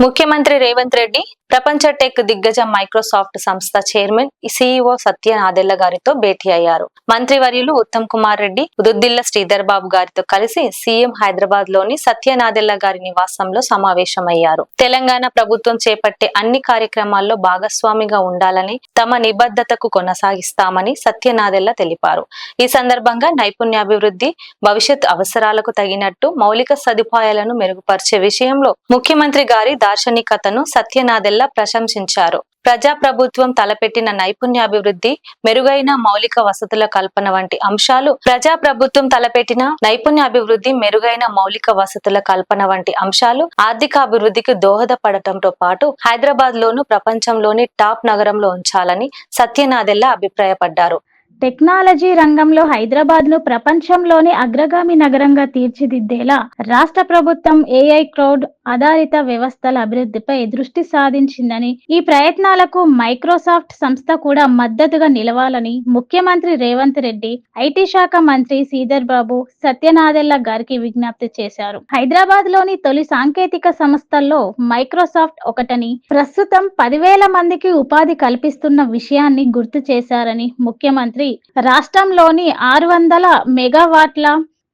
ముఖ్యమంత్రి రేవంత్ రెడ్డి ప్రపంచ టెక్ దిగ్గజ మైక్రోసాఫ్ట్ సంస్థ చైర్మన్ సిఇఓ సత్య నాదెళ్ళ గారితో భేటీ అయ్యారు. మంత్రివర్యులు ఉత్తమ్ కుమార్ రెడ్డి ఉదుద్దిల్ల శ్రీధర్ బాబు గారితో కలిసి సీఎం హైదరాబాద్లోని సత్య నాదెళ్ళ గారి నివాసంలో సమావేశమయ్యారు. తెలంగాణ ప్రభుత్వం చేపట్టే అన్ని కార్యక్రమాల్లో భాగస్వామిగా ఉండాలని తమ నిబద్ధతకు కొనసాగిస్తామని సత్యనాదెళ్ళ తెలిపారు. ఈ సందర్భంగా నైపుణ్యాభివృద్ధి భవిష్యత్ అవసరాలకు తగినట్టు మౌలిక సదుపాయాలను మెరుగుపరిచే విషయంలో ముఖ్యమంత్రి గారి దార్శనికతను సత్యనాదెల్ల ప్రశంసించారు. ప్రజా ప్రభుత్వం తలపెట్టిన నైపుణ్యాభివృద్ధి మెరుగైన మౌలిక వసతుల కల్పన వంటి అంశాలు ప్రజా ప్రభుత్వం తలపెట్టిన నైపుణ్యాభివృద్ధి మెరుగైన మౌలిక వసతుల కల్పన వంటి అంశాలు ఆర్థిక అభివృద్ధికి దోహదపడటంతో పాటు హైదరాబాద్ లోను ప్రపంచంలోని టాప్ నగరంలో ఉంచాలని సత్యనాథెల్లా అభిప్రాయపడ్డారు. టెక్నాలజీ రంగంలో హైదరాబాద్ను ప్రపంచంలోనే అగ్రగామి నగరంగా తీర్చిదిద్దేలా రాష్ట్ర ప్రభుత్వం ఏఐ క్రౌడ్ ఆధారిత వ్యవస్థల అభివృద్ధిపై దృష్టి సాధించిందని ఈ ప్రయత్నాలకు మైక్రోసాఫ్ట్ సంస్థ కూడా మద్దతుగా నిలవాలని ముఖ్యమంత్రి రేవంత్ రెడ్డి ఐటీ శాఖ మంత్రి శ్రీధర్ బాబు సత్యనాథెళ్ళ గారికి విజ్ఞప్తి చేశారు. హైదరాబాద్లోని తొలి సాంకేతిక సంస్థల్లో మైక్రోసాఫ్ట్ ఒకటని ప్రస్తుతం పదివేల మందికి ఉపాధి కల్పిస్తున్న విషయాన్ని గుర్తు చేశారని ముఖ్యమంత్రి రాష్ట్రంలోని ఆరు వందల మెగావాట్ల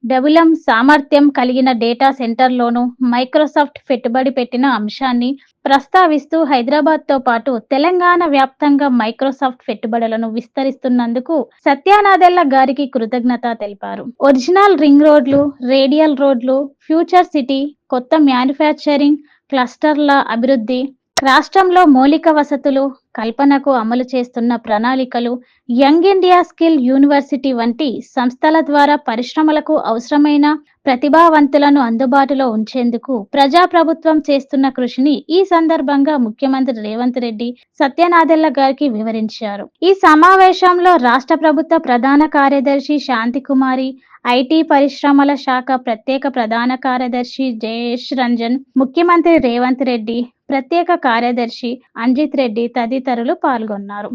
డబులం సామర్థ్యం కలిగిన డేటా సెంటర్లోను మైక్రోసాఫ్ట్ పెట్టుబడి పెట్టిన అంశాన్ని ప్రస్తావిస్తూ హైదరాబాద్తో పాటు తెలంగాణ వ్యాప్తంగా మైక్రోసాఫ్ట్ పెట్టుబడులను విస్తరిస్తున్నందుకు సత్యానాదెళ్ళ గారికి కృతజ్ఞత తెలిపారు. ఒరిజినల్ రింగ్ రోడ్లు రేడియల్ రోడ్లు ఫ్యూచర్ సిటీ కొత్త మ్యానుఫ్యాక్చరింగ్ క్లస్టర్ల అభివృద్ధి రాష్ట్రంలో మౌలిక వసతులు కల్పనకు అమలు చేస్తున్న ప్రణాళికలు యంగ్ ఇండియా స్కిల్ యూనివర్సిటీ వంటి సంస్థల ద్వారా పరిశ్రమలకు అవసరమైన ప్రతిభావంతులను అందుబాటులో ఉంచేందుకు ప్రజా ప్రభుత్వం చేస్తున్న కృషిని ఈ సందర్భంగా ముఖ్యమంత్రి రేవంత్ రెడ్డి సత్యనాదెళ్ళ గారికి వివరించారు. ఈ సమావేశంలో రాష్ట్ర ప్రభుత్వ ప్రధాన కార్యదర్శి శాంతి కుమారి ఐటీ పరిశ్రమల శాఖ ప్రత్యేక ప్రధాన కార్యదర్శి జయేష్ రంజన్ ముఖ్యమంత్రి రేవంత్ రెడ్డి ప్రత్యేక కార్యదర్శి అంజిత్ రెడ్డి తదితరులు పాల్గొన్నారు.